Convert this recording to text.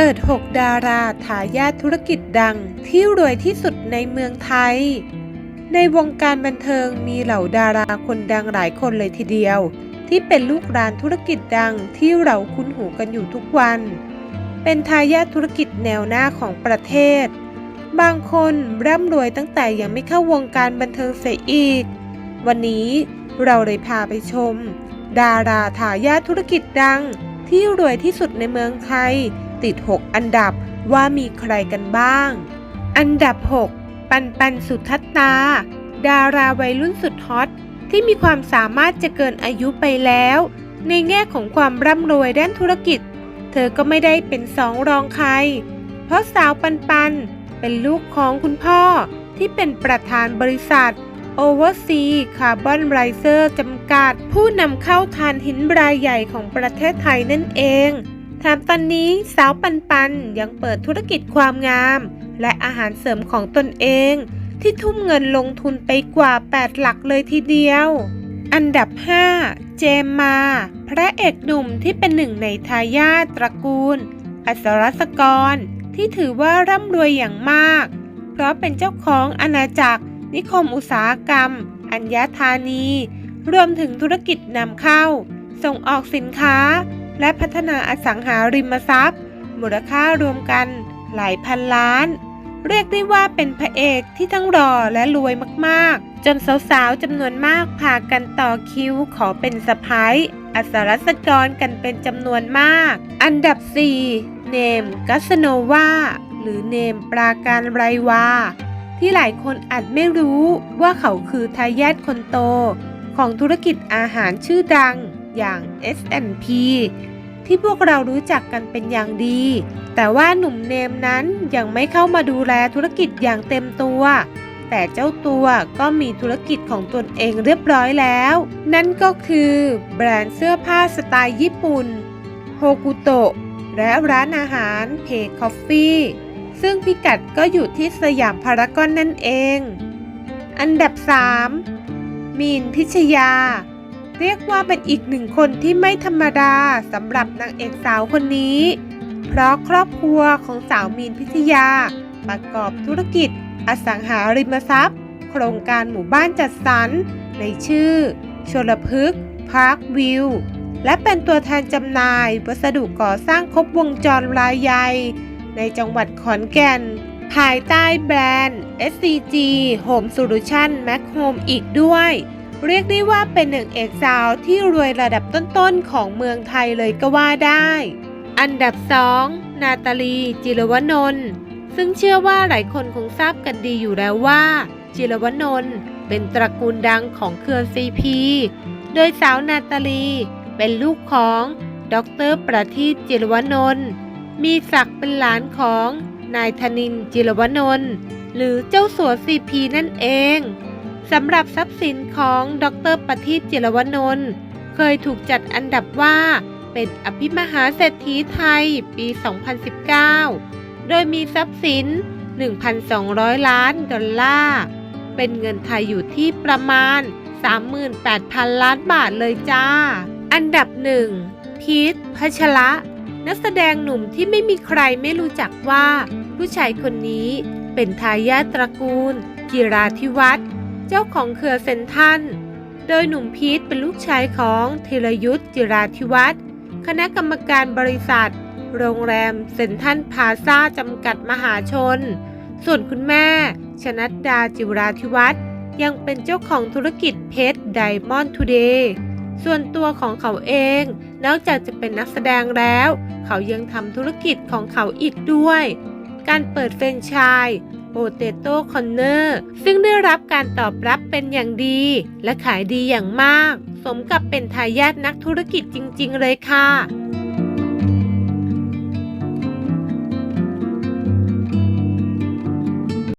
เปิด 6 ดาราทายาทธุรกิจดังที่รวยที่สุดในเมืองไทย ในวงการบันเทิงมีเหล่าดาราคนดังหลายคนเลยทีเดียว ที่เป็นลูกหลานธุรกิจดังที่เราคุ้นหูกันอยู่ทุกวัน เป็นทายาทธุรกิจแนวหน้าของประเทศ บางคนร่ำรวยตั้งแต่ยังไม่เข้าวงการบันเทิงเสียอีก วันนี้เราเลยพาไปชม ดาราทายาทธุรกิจดังที่รวยที่สุดในเมืองไทย ติด 6 อันดับว่ามีใครกันบ้าง อันดับ 6 ปันปันสุทัศตา ดาราวัยรุ่นสุดฮอตที่มีความสามารถจะเกินอายุไปแล้ว ในแง่ของความร่ำรวยด้านธุรกิจ เธอก็ไม่ได้เป็นสองรองใคร เพราะสาวปันปันเป็นลูกของคุณพ่อที่เป็นประธานบริษัท Oversea Carbon Riser จำกัด ผู้นำเข้าทานหินรายใหญ่ของประเทศไทยนั่นเอง แถมตอนนี้สาวปันปันยังเปิดธุรกิจความงาม และอาหารเสริมของตนเอง ที่ทุ่มเงินลงทุนไปกว่า 8 หลักเลยทีเดียว อันดับ 5 เจมมา พระเอกหนุ่มที่เป็นหนึ่งในทายาทตระกูล อัศรศกร ที่ถือว่าร่ำรวยอย่างมาก เพราะเป็นเจ้าของอาณาจักร นิคมอุตสาหกรรม อัญญธานี รวมถึงธุรกิจนำเข้า ส่งออกสินค้า และพัฒนาอสังหาริมทรัพย์ มูลค่ารวมกันหลายพันล้าน เรียกได้ว่าเป็นพระเอกที่ทั้งรอและรวยมากๆ จนสาวๆจำนวนมากพากันต่อคิวขอเป็นสะพ้ายอัสรสกรกันเป็นจำนวนมาก อันดับ 4 เนมกัสโนวาหรือเนมปราการไรวา ที่หลายคนอาจไม่รู้ว่าเขาคือทายาทคนโต ของธุรกิจอาหารชื่อดัง อย่าง S&P ที่พวกเรารู้จักกันเป็นอย่างดี แต่ว่าหนุ่มเนมนั้นยังไม่เข้ามาดูแลธุรกิจอย่างเต็มตัว แต่เจ้าตัวก็มีธุรกิจของตนเองเรียบร้อยแล้ว นั่นก็คือแบรนด์เสื้อผ้าสไตล์ญี่ปุ่นโฮกุโตะและร้านอาหารเพคอฟฟี่ซึ่งพิกัดก็อยู่ที่สยามพารากอนนั่นเอง อันดับ 3 มีนพิชยา เรียกว่าเป็นอีกหนึ่งคนที่ไม่ธรรมดาสำหรับนางเอกสาวคนนี้ เพราะครอบครัวของสาวมีนพิทยา ประกอบธุรกิจ อสังหาริมทรัพย์ โครงการหมู่บ้านจัดสรร ในชื่อ ชลพฤกษ์พาร์ควิว และเป็นตัวแทนจำหน่ายวัสดุก่อสร้างครบวงจรรายใหญ่ ในจังหวัดขอนแก่น ภายใต้แบรนด์ SCG Home Solution Mac Home อีกด้วย เรียกได้ว่าเป็นหนึ่งเอกสาวที่รวยระดับต้นๆของเมืองไทยเลยก็ว่าได้ อันดับ 2 นาตาลี จิรวนนท์ซึ่งเชื่อว่าหลายคนคงทราบกันดีอยู่แล้วว่า จิรวนนท์เป็นตระกูลดังของเครือซีพี โดยสาวนาตาลี เป็นลูกของดรประทีปจิรวนนท์มีศักดิ์เป็นหลานของนายธนินจิรวนนท์หรือเจ้าสัวซีพีนั่นเอง สำหรับทรัพย์สินของดรประทีปจิรวนนท์เคยถูกจัดอันดับว่าเป็นอภิมหาเศรษฐีไทยปี 2019 โดยมีทรัพย์สิน 1,200 ล้านดอลลาร์ เป็นเงินไทยอยู่ที่ประมาณ 38,000 ล้านบาทเลยจ้า อันดับหนึ่งพีทพัชระ นักแสดงหนุ่มที่ไม่มีใครไม่รู้จักว่า ผู้ชายคนนี้เป็นทายาทตระกูลกิราธิวัฒน์ เจ้าของเครือเซนทัน โดยหนุ่มพีทเป็นลูกชายของธีรยุทธ์จิราธิวัฒน์คณะกรรมการบริษัท โรงแรมเซนทันพาซาจำกัดมหาชน ส่วนคุณแม่ ชนัดดาจิราธิวัฒน์ยังเป็นเจ้าของธุรกิจเพชรไดมอนด์ทูเดย์ส่วนตัวของเขาเอง นอกจากจะเป็นนักแสดงแล้ว เขายังทำธุรกิจของเขาอีกด้วย การเปิดเฟรนไชส์ โปเตโต้คอนเนอร์ซึ่งได้รับการตอบรับเป็นอย่างดี และขายดีอย่างมาก สมกับเป็นทายาทนักธุรกิจจริง ๆ เลยค่ะ